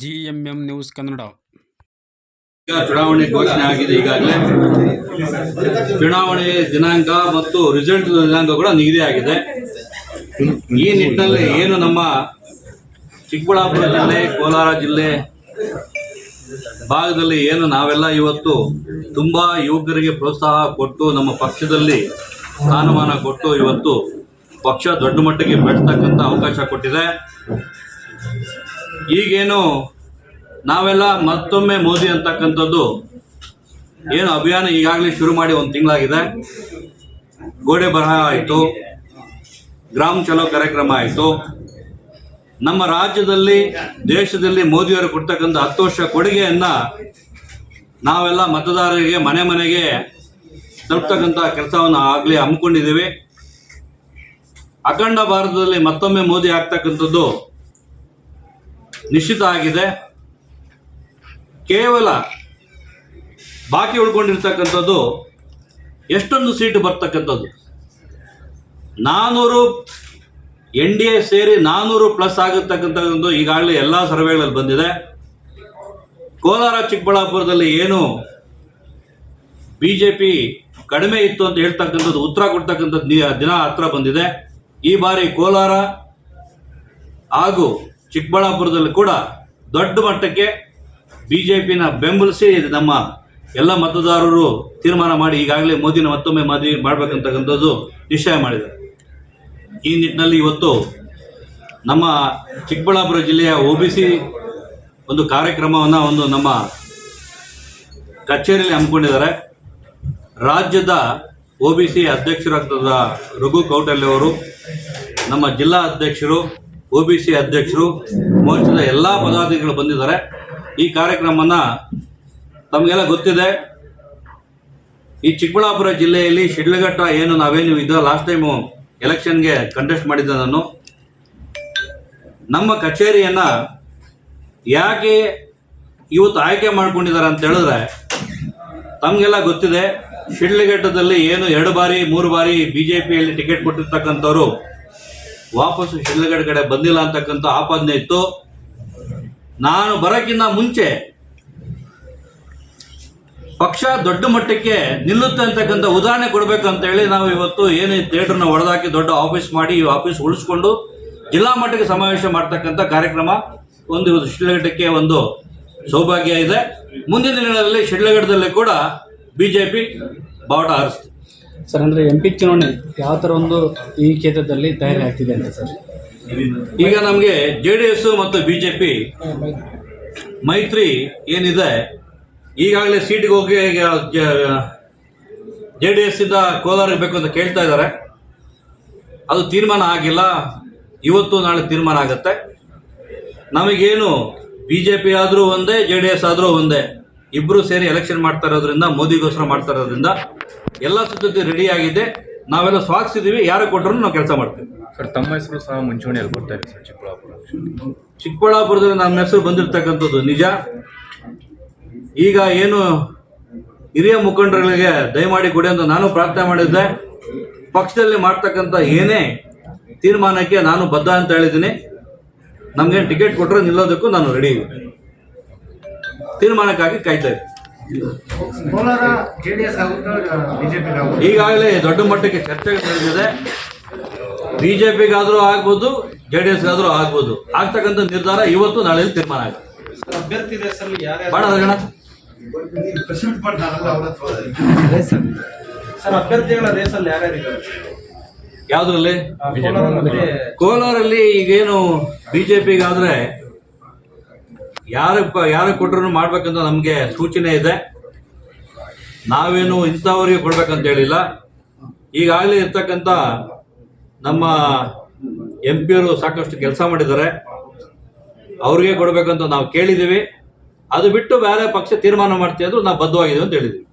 G M M news Kannada. ಚುನಾವಣೆ ಘೋಷಣೆ ಆಗಿದೆ ಈಗಾಗಲೇ. ಚುನಾವಣೆ ದಿನಾಂಕ ಮತ್ತು ರಿಸಲ್ಟ್ ದಿನಾಂಕ ಕೂಡ ನಿಗದಿ ಆಗಿದೆ. ಈ ನಿಟ್ಟಿನಲ್ಲಿ ಏನು ನಮ್ಮ ಚಿಕ್ಕಬಳ್ಳಾಪುರ ಜಿಲ್ಲೆ, ಕೋಲಾರ ಜಿಲ್ಲೆ ಭಾಗದಲ್ಲಿ ಏನು ನಾವೆಲ್ಲ ಇವತ್ತು ತುಂಬಾ ಯುವಕರಿಗೆ ಪ್ರೋತ್ಸಾಹ ಕೊಟ್ಟು ನಮ್ಮ ಪಕ್ಷದಲ್ಲಿ ಸ್ಥಾನಮಾನ ಕೊಟ್ಟು ಇವತ್ತು ಪಕ್ಷ ದೊಡ್ಡ ಮಟ್ಟಿಗೆ ಬೆಳೆಸ್ತಕ್ಕಂಥ ಅವಕಾಶ ಕೊಟ್ಟಿದೆ. ಈಗೇನು ನಾವೆಲ್ಲ ಮತ್ತೊಮ್ಮೆ ಮೋದಿ ಅಂತಕ್ಕಂಥದ್ದು ಏನು ಅಭಿಯಾನ ಈಗಾಗಲೇ ಶುರು ಮಾಡಿ ಒಂದು ತಿಂಗಳಾಗಿದೆ. ಗೋಡೆ ಬರಹ ಆಯಿತು. ಗ್ರಾಮ ಚಲೋ ಕಾರ್ಯಕ್ರಮ ಆಯಿತು. ನಮ್ಮ ರಾಜ್ಯದಲ್ಲಿ, ದೇಶದಲ್ಲಿ ಮೋದಿಯವರು ಕೊಡ್ತಕ್ಕಂಥ ಹತ್ತು ವರ್ಷ ಕೊಡುಗೆಯನ್ನು ನಾವೆಲ್ಲ ಮತದಾರರಿಗೆ ಮನೆ ಮನೆಗೆ ತಲುಪ್ತಕ್ಕಂಥ ಕೆಲಸವನ್ನು ಆಗಲೇ ಹಮ್ಮಿಕೊಂಡಿದ್ದೀವಿ. ಅಖಂಡ ಭಾರತದಲ್ಲಿ ಮತ್ತೊಮ್ಮೆ ಮೋದಿ ಆಗ್ತಕ್ಕಂಥದ್ದು ನಿಶ್ಚಿತ ಆಗಿದೆ. ಕೇವಲ ಬಾಕಿ ಉಳ್ಕೊಂಡಿರ್ತಕ್ಕಂಥದ್ದು ಎಷ್ಟೊಂದು ಸೀಟು ಬರ್ತಕ್ಕಂಥದ್ದು. ನಾನ್ನೂರು ಎನ್ ಡಿ ಎ ಸೇರಿ ನಾನೂರು ಪ್ಲಸ್ ಆಗಿರ್ತಕ್ಕಂಥದ್ದು ಈಗಾಗಲೇ ಎಲ್ಲ ಸರ್ವೆಗಳಲ್ಲಿ ಬಂದಿದೆ. ಕೋಲಾರ, ಚಿಕ್ಕಬಳ್ಳಾಪುರದಲ್ಲಿ ಏನು ಬಿ ಜೆ ಪಿ ಕಡಿಮೆ ಇತ್ತು ಅಂತ ಹೇಳ್ತಕ್ಕಂಥದ್ದು, ಉತ್ತರ ಕೊಡ್ತಕ್ಕಂಥದ್ದು ದಿನ ಹತ್ರ ಬಂದಿದೆ. ಈ ಬಾರಿ ಕೋಲಾರ ಹಾಗೂ ಚಿಕ್ಕಬಳ್ಳಾಪುರದಲ್ಲಿ ಕೂಡ ದೊಡ್ಡ ಮಟ್ಟಕ್ಕೆ ಬಿ ಜೆ ಪಿನ ಬೆಂಬಲಿಸಿ ನಮ್ಮ ಎಲ್ಲ ಮತದಾರರು ತೀರ್ಮಾನ ಮಾಡಿ ಈಗಾಗಲೇ ಮೋದಿನ ಮತ್ತೊಮ್ಮೆ ಮದುವೆ ಮಾಡಬೇಕಂತಕ್ಕಂಥದ್ದು ನಿಶ್ಚಯ ಮಾಡಿದ್ದಾರೆ. ಈ ನಿಟ್ಟಿನಲ್ಲಿ ಇವತ್ತು ನಮ್ಮ ಚಿಕ್ಕಬಳ್ಳಾಪುರ ಜಿಲ್ಲೆಯ ಒ ಒಂದು ಕಾರ್ಯಕ್ರಮವನ್ನು ಒಂದು ನಮ್ಮ ಕಚೇರಿಯಲ್ಲಿ ಹಮ್ಮಿಕೊಂಡಿದ್ದಾರೆ. ರಾಜ್ಯದ ಒ ಬಿ ಸಿ ಅಧ್ಯಕ್ಷರಾಗ್ತದ ರಘು ಕೌಟಲ್ಯವರು ನಮ್ಮ ಜಿಲ್ಲಾ ಅಧ್ಯಕ್ಷರು ಒ ಬಿ ಸಿ ಅಧ್ಯಕ್ಷರು ಮೋರ್ಚಾದ ಎಲ್ಲ ಪದಾಧಿಕಾರಿಗಳು ಬಂದಿದ್ದಾರೆ. ಈ ಕಾರ್ಯಕ್ರಮನ ತಮಗೆಲ್ಲ ಗೊತ್ತಿದೆ. ಈ ಚಿಕ್ಕಬಳ್ಳಾಪುರ ಜಿಲ್ಲೆಯಲ್ಲಿ ಶಿಡ್ಲಘಟ್ಟ ಏನು ನಾವೇನು ಇದ್ದ ಲಾಸ್ಟ್ ಟೈಮು ಎಲೆಕ್ಷನ್ಗೆ ಕಂಟೆಸ್ಟ್ ಮಾಡಿದ್ದೆ ನಾನು ನಮ್ಮ ಕಚೇರಿಯನ್ನ ಯಾಕೆ ಇವತ್ತು ಆಯ್ಕೆ ಮಾಡ್ಕೊಂಡಿದ್ದಾರೆ ಅಂತ ಹೇಳಿದ್ರೆ ತಮಗೆಲ್ಲ ಗೊತ್ತಿದೆ. ಶಿಡ್ಲಘಟ್ಟದಲ್ಲಿ ಏನು ಎರಡು ಬಾರಿ, ಮೂರು ಬಾರಿ ಬಿ ಜೆ ಟಿಕೆಟ್ ಕೊಟ್ಟಿರ್ತಕ್ಕಂಥವ್ರು ವಾಪಸ್ಸು ಶಿಡ್ಲಘಟ್ಟ ಕಡೆ ಬಂದಿಲ್ಲ ಅಂತಕ್ಕಂಥ ಆಪಾದನೆ ಇತ್ತು. ನಾನು ಬರೋಕ್ಕಿಂತ ಮುಂಚೆ ಪಕ್ಷ ದೊಡ್ಡ ಮಟ್ಟಕ್ಕೆ ನಿಲ್ಲುತ್ತೆ ಅಂತಕ್ಕಂಥ ಉದಾಹರಣೆ ಕೊಡಬೇಕು ಅಂತ ಹೇಳಿ ನಾವು ಇವತ್ತು ಏನು ಥಿಯೇಟರ್ನ ಹೊಡೆದಾಕಿ ದೊಡ್ಡ ಆಫೀಸ್ ಮಾಡಿ ಈ ಆಫೀಸ್ ಉಳಿಸ್ಕೊಂಡು ಜಿಲ್ಲಾ ಮಟ್ಟಕ್ಕೆ ಸಮಾವೇಶ ಮಾಡ್ತಕ್ಕಂಥ ಕಾರ್ಯಕ್ರಮ ಒಂದು ಇವತ್ತು ಶಿಡ್ಲಘಟ್ಟಕ್ಕೆ ಒಂದು ಸೌಭಾಗ್ಯ ಇದೆ. ಮುಂದಿನ ದಿನಗಳಲ್ಲಿ ಶಿಡ್ಲಘಟ್ಟದಲ್ಲಿ ಕೂಡ ಬಿಜೆಪಿ ಬಾವುಟ ಹಾರಿಸ್ತು. ಸರ್ ಅಂದರೆ ಎಂ ಪಿ ಚುನಾವಣೆ ಯಾವ ಥರ ಒಂದು ಈ ಕ್ಷೇತ್ರದಲ್ಲಿ ತಯಾರಿ ಆಗ್ತಿದೆ ಅಂತ ಸರ್? ಈಗ ನಮಗೆ ಜೆ ಡಿ ಎಸ್ ಮತ್ತು ಬಿ ಜೆ ಪಿ ಮೈತ್ರಿ. ಏನಿದೆ ಈಗಾಗಲೇ ಸೀಟಿಗೆ ಹೋಗಿ ಜೆ ಡಿ ಎಸ್ ಇಂದ ಕೋಲಾರಕ್ಕೆ ಬೇಕು ಅಂತ ಕೇಳ್ತಾ ಇದ್ದಾರೆ. ಅದು ತೀರ್ಮಾನ ಆಗಿಲ್ಲ. ಇವತ್ತು ನಾಳೆ ತೀರ್ಮಾನ ಆಗುತ್ತೆ. ನಮಗೇನು ಬಿ ಜೆ ಪಿ ಆದರೂ ಒಂದೇ ಜೆ ಡಿ ಎಸ್ ಆದರೂ ಒಂದೇ. ಇಬ್ಬರು ಸೇರಿ ಎಲೆಕ್ಷನ್ ಮಾಡ್ತಾ ಇರೋದ್ರಿಂದ ಮೋದಿಗೋಸ್ಕರ ಮಾಡ್ತಾ ಇರೋದ್ರಿಂದ ಎಲ್ಲ ಸಿದ್ಧತೆ ರೆಡಿ ಆಗಿದೆ. ನಾವೆಲ್ಲ ಸ್ವಾಗತಿಸಿದ್ದೀವಿ ಯಾರು ಕೊಟ್ಟರು ನಾವು ಕೆಲಸ ಮಾಡ್ತೀವಿ. ಸರ್ ತಮ್ಮ ಹೆಸರು ಸಹ ಮುಂಚೂಣಿಯಲ್ಲಿ ಬರ್ತಾ ಇದೆ ಸರ್ ಚಿಕ್ಕಬಳ್ಳಾಪುರ. ಚಿಕ್ಕಬಳ್ಳಾಪುರದಲ್ಲಿ ನಮ್ಮ ಹೆಸರು ಬಂದಿರತಕ್ಕಂಥದ್ದು ನಿಜ. ಈಗ ಏನು ಹಿರಿಯ ಮುಖಂಡರುಗಳಿಗೆ ದಯಮಾಡಿ ಕೊಡಿ ಅಂತ ನಾನು ಪ್ರಾರ್ಥನೆ ಮಾಡಿದ್ದೆ. ಪಕ್ಷದಲ್ಲಿ ಮಾಡ್ತಕ್ಕಂಥ ಏನೇ ತೀರ್ಮಾನಕ್ಕೆ ನಾನು ಬದ್ಧ ಅಂತ ಹೇಳಿದ್ದೀನಿ. ನಮ್ಗೇನು ಟಿಕೆಟ್ ಕೊಟ್ಟರೆ ನಿಲ್ಲೋದಕ್ಕೂ ನಾನು ರೆಡಿ ಇದ್ದೀನಿ. ತೀರ್ಮಾನಕ್ಕಾಗಿ ಕಾಯ್ತಾ ಇದ್ದೀನಿ. ಈಗಾಗಲೇ ದೊಡ್ಡ ಮಟ್ಟಕ್ಕೆ ಚರ್ಚೆಗಳು ನಡೆದಿದೆ. ಬಿಜೆಪಿಗಾದರೂ ಆಗ್ಬೋದು ಜೆ ಡಿ ಎಸ್ಗಾದರೂ ಆಗ್ಬೋದು. ಆಗ್ತಕ್ಕಂಥ ನಿರ್ಧಾರ ಇವತ್ತು ನಾಳೆ ತೀರ್ಮಾನ ಆಗುತ್ತೆ ಯಾವ್ದ್ರಲ್ಲಿ? ಕೋಲಾರಲ್ಲಿ ಈಗೇನು ಬಿಜೆಪಿಗಾದ್ರೆ ಯಾರ ಯಾರು ಕೊಟ್ಟರು ಮಾಡ್ಬೇಕಂತ ನಮಗೆ ಸೂಚನೆ ಇದೆ. ನಾವೇನು ಇಂಥವ್ರಿಗೆ ಕೊಡ್ಬೇಕಂತ ಹೇಳಿಲ್ಲ. ಈಗಾಗಲೇ ಇರ್ತಕ್ಕಂಥ ನಮ್ಮ ಎಂ ಪಿಯವರು ಸಾಕಷ್ಟು ಕೆಲಸ ಮಾಡಿದ್ದಾರೆ. ಅವ್ರಿಗೆ ಕೊಡಬೇಕಂತ ನಾವು ಕೇಳಿದ್ದೀವಿ. ಅದು ಬಿಟ್ಟು ಬೇರೆ ಪಕ್ಷ ತೀರ್ಮಾನ ಮಾಡ್ತೀವಿ ಅಂದ್ರೆ ನಾವು ಬದ್ಧವಾಗಿದ್ದೀವಿ ಅಂತ ಹೇಳಿದ್ವಿ